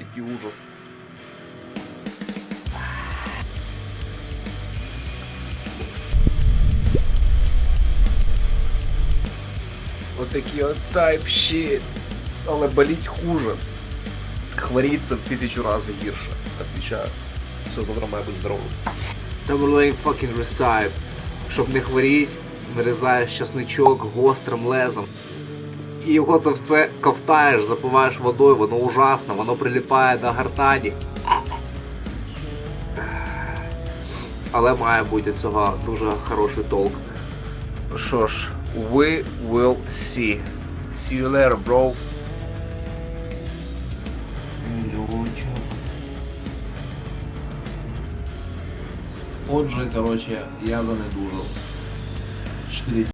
Який ужас. Отакі от type shit. Але боліть хуже. Хворіть це в тисячу разів гірше. Отвічаю. Все, завтра має бути здоровим. Тамерлейн fucking recipe. Щоб не хворіть, нарізаєш часничок гострим лезом. І його це все ковтаєш, запиваєш водою, воно ужасно, воно приліпає до гортані. Але має бути цього дуже хороший толк. Що ж, we will see. See you later, bro. Отже, короче, я занедужав. 4